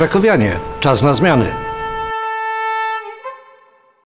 Krakowianie, czas na zmiany.